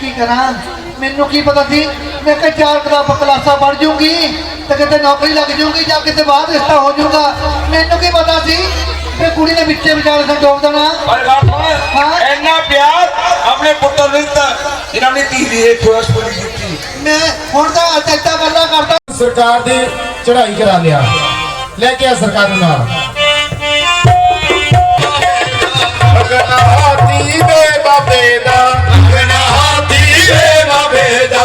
ਕੀ ਕਰਾਂ? ਮੈਨੂੰ ਕੀ ਪਤਾ ਸੀ? ਮੈਂ ਕਿ ਚਾਰ ਕਿਤਾਬ ਕਲਾਸਾਂ ਪੜ੍ਹ ਜੂੰਗੀ ਤੇ ਕਿਤੇ ਨੌਕਰੀ ਲੱਗ ਜੂੰਗੀ ਜਾਂ ਕਿਤੇ ਬਾਹਰ ਰਿਸ਼ਤਾ ਹੋ ਜੂਗਾ। ਮੈਨੂੰ ਕੀ ਪਤਾ ਸੀ? ਕਿ ਕੁੜੀ ਨੇ ਵਿੱਚੇ ਵਿਚਾਲੇ ਸੰਜੋਗ ਦੇਣਾ ਪਰ ਹਾਂ। ਇੰਨਾ ਪਿਆਰ ਆਪਣੇ ਪੁੱਤਰ ਨੂੰ ਦਿੱਤਾ ਇਹਨਾਂ ਨੇ ਧੀ ਦੀ ਇਹ ਖੁਆਇਸ਼ ਪੂਰੀ ਕੀਤੀ। ਮੈਂ ਹੁਣ ਤਾਂ ਅਟੈਕਟਾ ਗੱਲਾਂ ਕਰਦਾ। ਸਰਕਾਰ ਦੀ ਚੜ੍ਹਾਈ ਕਰਾ ਲਿਆ। ਲੈ ਕੇ ਆ ਸਰਕਾਰ ਨੂੰ ਨਾਲ। हादी बेदा हादी में बबेदा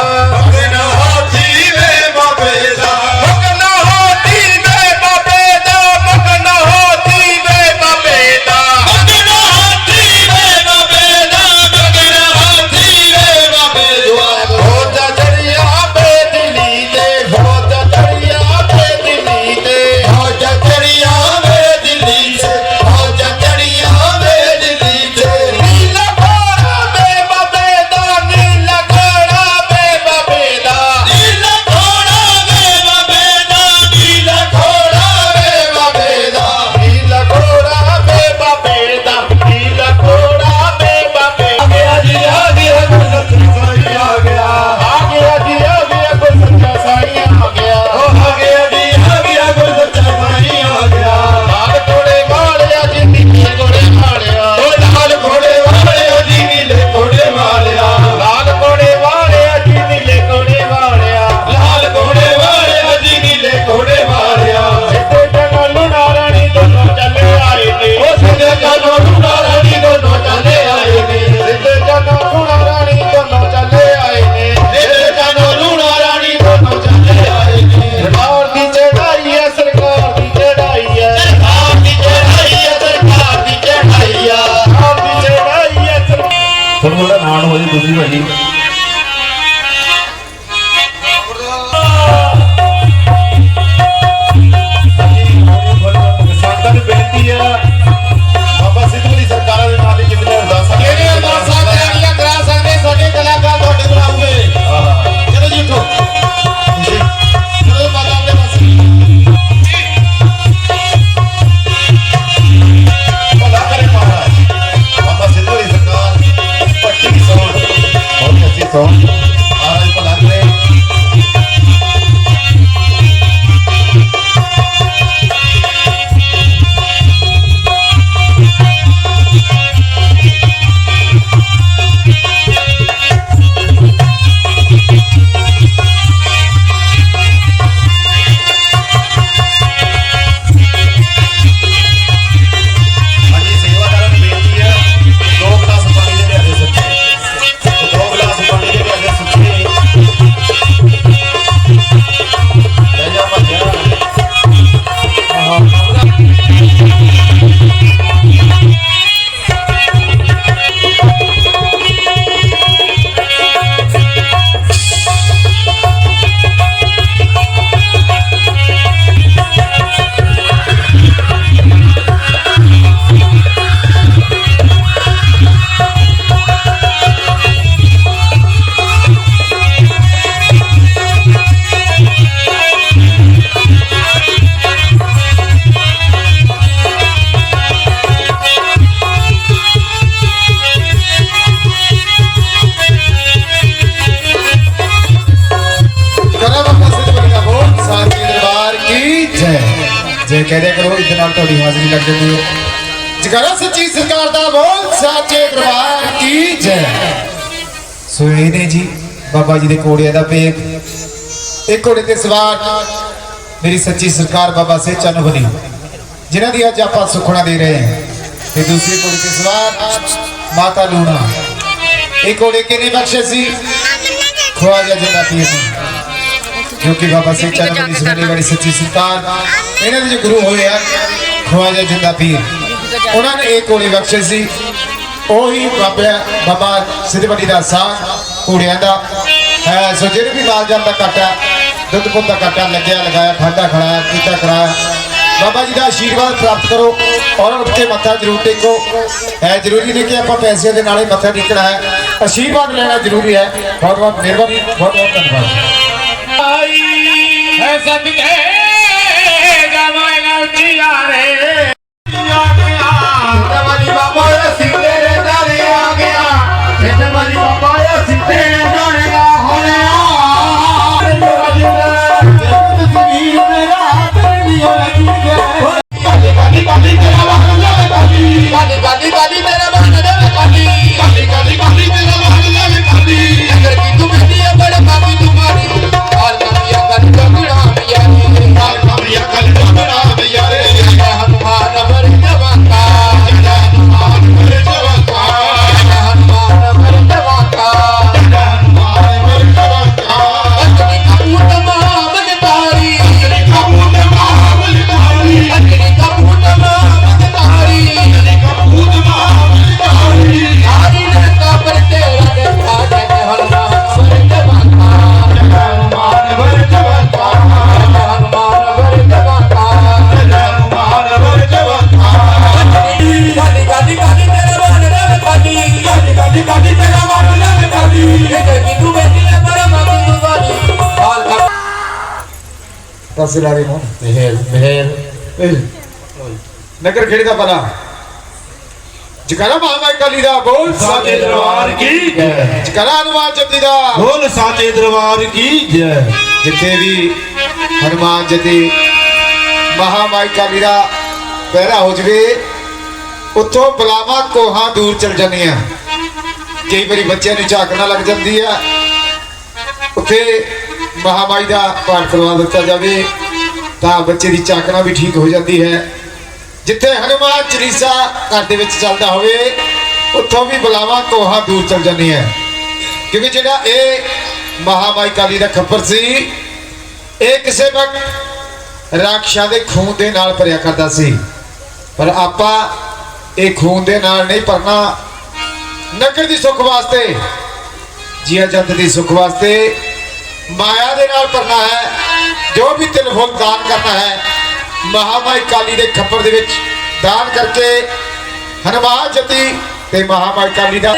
ਸਰਕਾਰ ਤੁਹਾਨੂੰ ਉਹਦਾ ਨਾਮ ਹੋ ਜੈ ਕਹਦੇ ਕਰੋ ਇਹਦੇ ਨਾਲ ਤੁਹਾਡੀ ਹਾਜ਼ਰੀ ਲੱਗ ਜਾਂਦੀ ਹੈ। ਜਗਰਾ ਸੱਚੀ ਸਰਕਾਰ ਦਾ ਬੋਲ ਸਾਚੇ ਦਰਬਾਰ ਕੀ ਜੈ। ਸੋ ਇਹ ਨੇ ਜੀ, ਬਾਬਾ ਜੀ ਦੇ ਕੋੜਿਆਂ ਦਾ ਪੇਕ ਇੱਕ ਘੋੜੇ ਤੇ ਸਵਾਰ ਮੇਰੀ ਸੱਚੀ ਸਰਕਾਰ ਬਾਬਾ ਸੇ ਚੰਨ ਬਣੀ, ਜਿਨ੍ਹਾਂ ਦੀ ਅੱਜ ਆਪਾਂ ਸੁਖਣਾ ਦੇ ਰਹੇ ਹਾਂ। ਤੇ ਦੂਸਰੇ ਘੋੜੇ ਤੇ ਸਵਾਰ ਮਾਤਾ ਲੂਣਾ। ਇਹ ਘੋੜੇ ਕਿਨੇ ਬਖਸ਼ੇ ਸੀ? ਖਵਾਜਾ ਜਿੰਦਾ ਪੀਰ ਜੋ ਕਿ ਬਾਬਾ ਸਿੰਘ ਚੰਦ ਦੀ ਸੁਣੀ ਵਾਲੀ ਸੱਚੀ ਸਰਕਾਰ ਇਹਨਾਂ ਦੇ ਜੋ ਗੁਰੂ ਹੋਏ ਆ ਖਵਾਜਾ ਜਿੰਦਾ ਪੀਰ। ਉਹਨਾਂ ਨੇ ਇਹ ਕੋਲੇ ਬਖਸ਼ੇ ਸੀ। ਉਹੀ ਬਾਬਾ ਬਾਬਾ ਸਿੱਧਵੱਡੀ ਦਾ ਸਾਹ ਘੋੜਿਆਂ ਦਾ। ਹੈ ਸੋ ਜਿਹੜੇ ਵੀ ਮਾਲ ਜਾਂਦਾ ਕਾਟਾ ਦੁੱਧ ਪੁੱਤ ਦਾ ਕਾਟਾ ਲੱਗਿਆ ਲਗਾਇਆ ਖਾਦਾ ਖੜਾਇਆ ਕੀਤਾ ਕਰਾਇਆ ਬਾਬਾ ਜੀ ਦਾ ਆਸ਼ੀਰਵਾਦ ਪ੍ਰਾਪਤ ਕਰੋ ਔਰ ਕੇ ਮੱਥਾ ਜ਼ਰੂਰ ਟੇਕੋ। ਹੈ ਜ਼ਰੂਰੀ ਨਹੀਂ ਕਿ ਆਪਾਂ ਪੈਸੇ ਦੇ ਨਾਲੇ ਮੱਥਾ ਟੇਕਣਾ ਹੈ। ਆਸ਼ੀਰਵਾਦ ਲੈਣਾ ਜ਼ਰੂਰੀ ਹੈ। ਬਹੁਤ ਬਹੁਤ ਮਿਹਰਬਾਨੀ ਬਹੁਤ ਬਹੁਤ ਧੰਨਵਾਦ। सदके गवाया दिया रे ਦੇ ਮੂੰਹ ਮਹਿਲ ਮਹਿਲ ਨਗਰ ਖੇੜੇ ਦਾ ਪਲਾ ਜਕਾਰਾ ਮਹਾਮਾਈ ਕਾਲੀ ਦਾ ਬੋਲ ਸਾਚੇ ਦਰਬਾਰ ਕੀ ਜੈ। ਜਕਾਰਾ ਹਨੂਮਾਨ ਜਪਤੀ ਦਾ। ਬੋਲ ਸਾਚੇ ਦਰਬਾਰ ਕੀ ਜੈ। ਜਿੱਥੇ ਵੀ ਹਨੂਮਾਨ ਜੀ ਦੀ ਮਹਾਮਾਈ ਕਾਲੀ ਦਾ ਪਹਿਰਾ ਹੋ ਜਵੇ ਉੱਥੋਂ ਬਲਾਵਾ ਕੋਹਾਂ ਦੂਰ ਚਲ ਜਾਂਦੀਆਂ। ਕਈ ਵਾਰੀ ਬੱਚਿਆਂ ਨੂੰ ਝਾਕਣਾ ਲੱਗ ਜਾਂਦੀ ਆ। ਉੱਥੇ ਮਹਾਮਾਈ ਦਾ ਪਾਠ ਕਰਵਾ ਦਿੱਤਾ ਜਾਵੇ ਤਾਂ ਬੱਚੇ ਦੀ ਝਾਕਣਾ ਵੀ ਠੀਕ ਹੋ ਜਾਂਦੀ ਹੈ। ਜਿੱਥੇ ਹਨੂਮਾਨ ਚਲੀਸਾ ਘਰ ਦੇ ਵਿੱਚ ਚੱਲਦਾ ਹੋਵੇ, ਉੱਥੋਂ ਵੀ ਬਲਾਵਾ ਕੋਹਾਂ ਦੂਰ ਚਲ ਜਾਂਦੀਆਂ ਕਿਉਂਕਿ ਜਿਹੜਾ ਇਹ ਮਹਾਮਾਈ ਕਾਲੀ ਦਾ ਖੱਪਰ ਸੀ, ਇਹ ਕਿਸੇ ਵਕਤ ਰਾਖਸ਼ਾਂ ਦੇ ਖੂਨ ਦੇ ਨਾਲ ਭਰਿਆ ਕਰਦਾ ਸੀ। ਪਰ ਆਪਾਂ ਇਹ ਖੂਨ ਦੇ ਨਾਲ ਨਹੀਂ ਭਰਨਾ। ਨਗਰ ਦੀ ਸੁੱਖ ਵਾਸਤੇ, ਜੀਆ ਜੰਤ ਦੀ ਸੁੱਖ ਵਾਸਤੇ ਮਾਇਆ ਦੇ ਨਾਲ ਭਰਨਾ ਹੈ, ਜੋ ਵੀ ਤਿਲ ਫੁੱਲ ਦਾਨ ਕਰਨਾ ਹੈ, ਮਹਾਮਾਈ ਕਾਲੀ ਦੇ ਖੱਪਰ ਦੇ ਵਿੱਚ ਦਾਨ ਕਰਕੇ ਹਨਵਾਜ ਜਤੀ ਤੇ ਮਹਾਮਾਈ ਕਾਲੀ ਦਾ।